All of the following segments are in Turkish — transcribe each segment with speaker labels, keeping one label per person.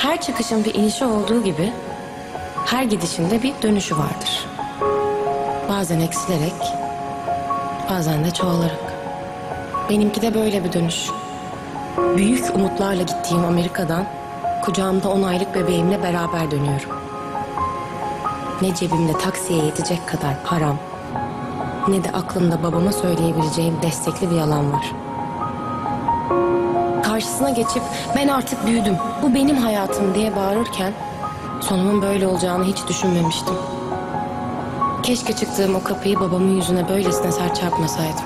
Speaker 1: Her çıkışın bir inişi olduğu gibi her gidişinde bir dönüşü vardır. Bazen eksilerek, bazen de çoğalarak. Benimki de böyle bir dönüş. Büyük umutlarla gittiğim Amerika'dan kucağımda 10 aylık bebeğimle beraber dönüyorum. Ne cebimde taksiye yetecek kadar param, ne de aklımda babama söyleyebileceğim destekli bir yalan var. Karşısına geçip ben artık büyüdüm, bu benim hayatım diye bağırırken sonumun böyle olacağını hiç düşünmemiştim. Keşke çıktığım o kapıyı babamın yüzüne böylesine sert çarpmasaydım.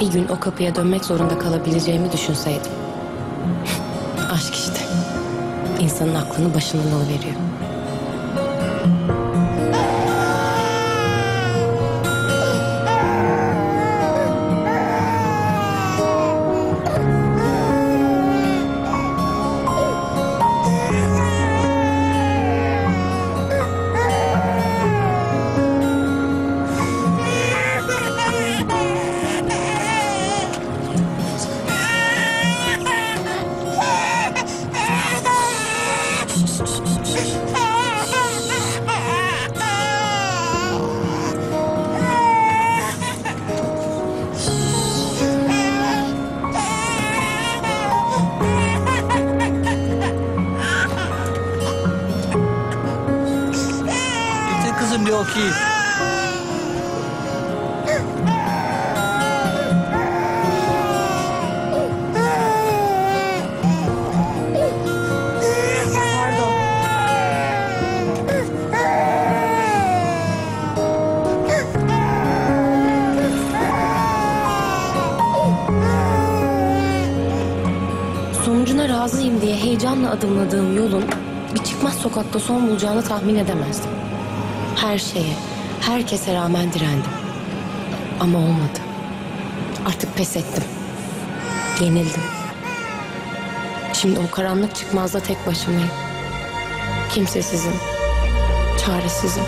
Speaker 1: Bir gün o kapıya dönmek zorunda kalabileceğimi düşünseydim. Aşk işte. İnsanın aklını başından alıveriyor.
Speaker 2: Okuyayım.
Speaker 1: Sonucuna razıyım diye heyecanla adımladığım yolun bir çıkmaz sokakta son bulacağını tahmin edemezdim. Her şeye, herkese rağmen direndim. Ama olmadı. Artık pes ettim. Yenildim. Şimdi o karanlık çıkmazda tek başımayım. Kimsesizim. Çaresizim.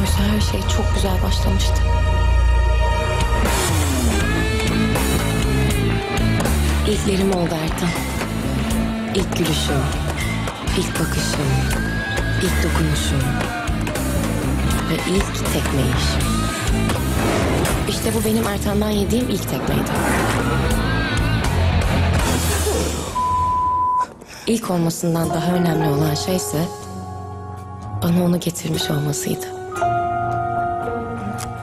Speaker 1: Oysa her şey çok güzel başlamıştı. İlklerim oldu Ertan. İlk gülüşüm, ilk bakışım, ilk dokunuşum ve ilk tekmeyişim. İşte bu benim Ertan'dan yediğim ilk tekmeydi. İlk olmasından daha önemli olan şey ise bana onu getirmiş olmasıydı.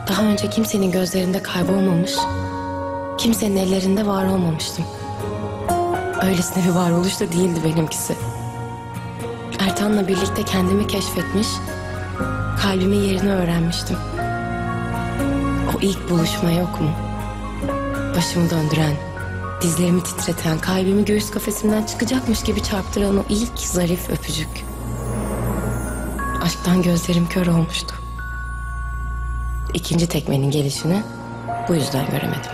Speaker 1: Daha önce kimsenin gözlerinde kaybolmamış, kimsenin ellerinde var olmamıştım. Öylesine bir varoluş da değildi benimkisi. Ertan'la birlikte kendimi keşfetmiş, kalbimin yerini öğrenmiştim. O ilk buluşma yok mu? Başımı döndüren, dizlerimi titreten, kalbimi göğüs kafesimden çıkacakmış gibi çarptıran o ilk zarif öpücük. Aşktan gözlerim kör olmuştu. İkinci tekmenin gelişini bu yüzden göremedim.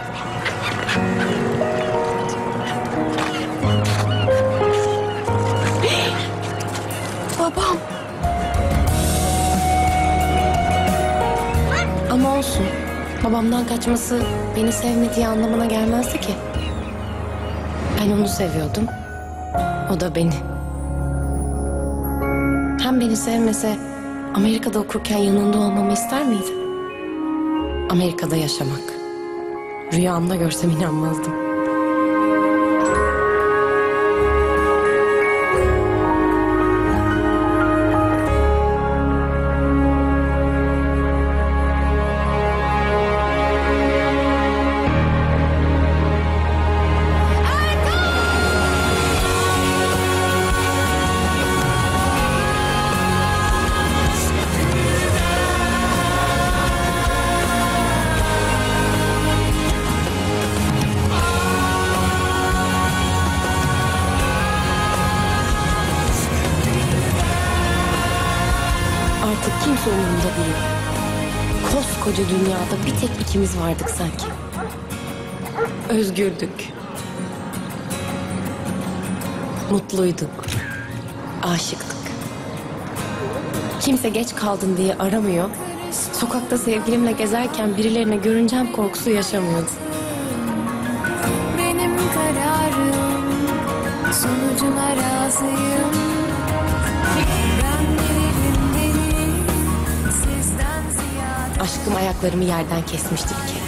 Speaker 1: Babamdan kaçması beni sevmediği anlamına gelmezdi ki. Ben onu seviyordum. O da beni. Hem beni sevmese Amerika'da okurken yanında olmamı ister miydi? Amerika'da yaşamak. Rüyamda görsem inanmazdım. Koskoca dünyada bir tek ikimiz vardık sanki. Özgürdük. Mutluyduk. Aşıktık. Kimse geç kaldın diye aramıyor. Sokakta sevgilimle gezerken birilerine görüneceğim korkusu yaşamıyordum.
Speaker 3: Benim kararım Sonucuna razıyım Ben
Speaker 1: Aşkım ayaklarımı yerden kesmişti bir kere.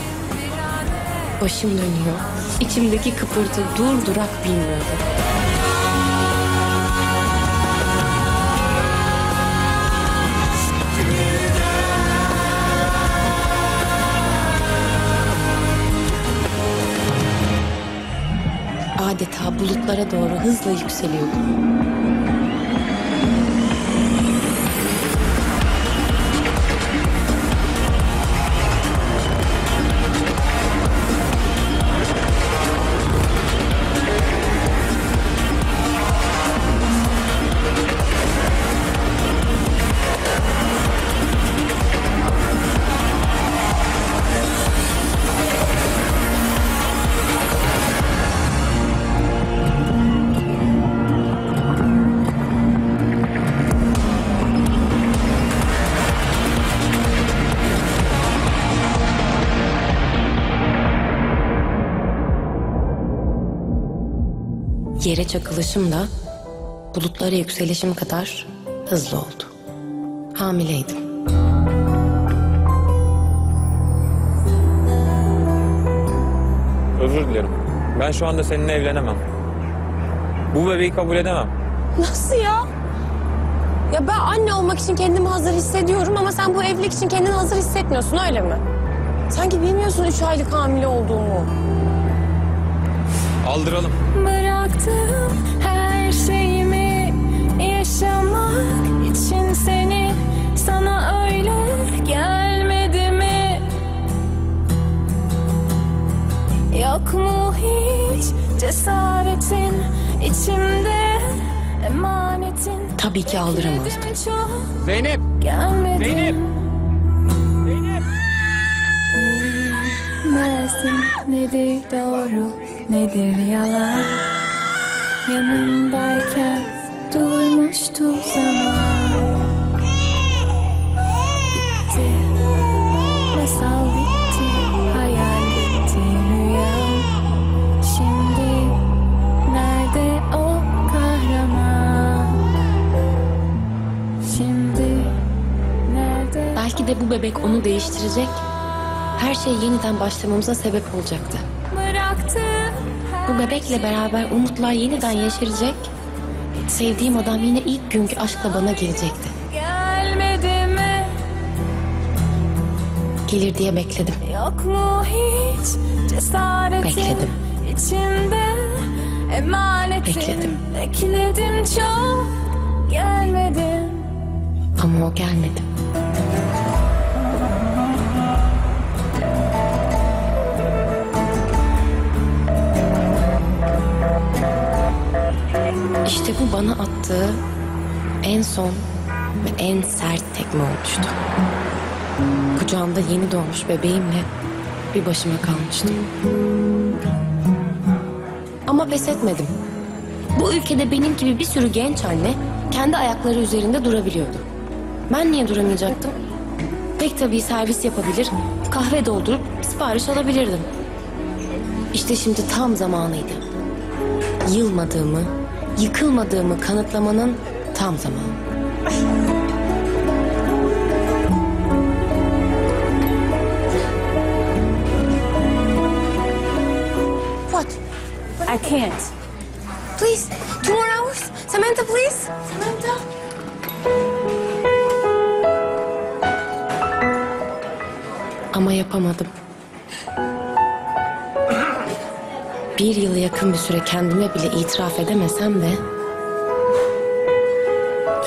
Speaker 1: Başım dönüyor. İçimdeki kıpırtı dur durak bilmiyorum. Adeta bulutlara doğru hızla yükseliyordum. Çakılışım da bulutlara yükselişim kadar hızlı oldu. Hamileydim.
Speaker 4: Özür dilerim. Ben şu anda seninle evlenemem. Bu bebeği kabul edemem.
Speaker 1: Nasıl ya? Ya ben anne olmak için kendimi hazır hissediyorum ama sen bu evlilik için kendini hazır hissetmiyorsun öyle mi? Sanki bilmiyorsun üç aylık hamile olduğumu.
Speaker 4: Aldıralım.
Speaker 3: Bıraktım her şeyimi Yaşamak için seni Sana öyle gelmedi mi? Yok mu hiç cesaretin içimde emanetin
Speaker 1: Tabii ki aldıramazdım.
Speaker 4: Zeynep!
Speaker 3: gelmedin
Speaker 4: Zeynep! Zeynep!
Speaker 3: Bilmezdim nedir doğru nedir yalan? Yanımdayken durmuştu zaman. Bitti. Masal bitti Hayal bitti rüyam Şimdi Nerede o kahraman? Şimdi Nerede?
Speaker 1: Belki de bu bebek onu değiştirecek. Her şey yeniden başlamamıza sebep olacaktı.
Speaker 3: bıraktım
Speaker 1: Bu bebekle beraber umutlar yeniden yeşerecek. Sevdiğim adam yine ilk günkü aşkla bana gelecekti.
Speaker 3: Gelmedi mi?
Speaker 1: Gelir diye bekledim.
Speaker 3: Yok mu hiç cesaretin
Speaker 1: Bekledim.
Speaker 3: içimde emanetin
Speaker 1: Bekledim.
Speaker 3: Bekledim çok gelmedin
Speaker 1: Ama o gelmedi. İşte bu bana attığı en son ve en sert tekme olmuştu. Kucağımda yeni doğmuş bebeğimle bir başıma kalmıştım. Ama pes etmedim. Bu ülkede benim gibi bir sürü genç anne kendi ayakları üzerinde durabiliyordu. Ben niye duramayacaktım? Pek tabii servis yapabilir, kahve doldurup sipariş alabilirdim. İşte şimdi tam zamanıydı. Yılmadığımı, yıkılmadığımı kanıtlamanın tam zamanı. What?
Speaker 5: I can't.
Speaker 1: Please, two more hours. Samantha, please. Samantha. Ama yapamadım. Bir yılı yakın bir süre kendime bile itiraf edemesem de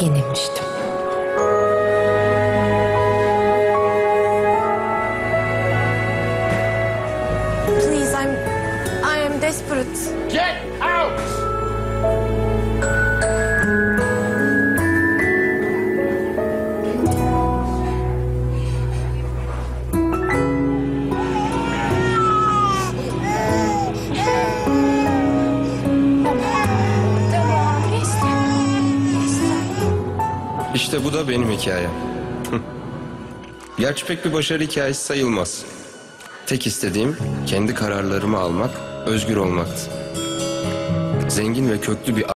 Speaker 1: yenilmiştim. Please, I'm I am desperate.
Speaker 4: Get out!
Speaker 6: İşte bu da benim hikayem. Gerçi pek bir başarı hikayesi sayılmaz. Tek istediğim kendi kararlarımı almak, özgür olmaktı. Zengin ve köklü bir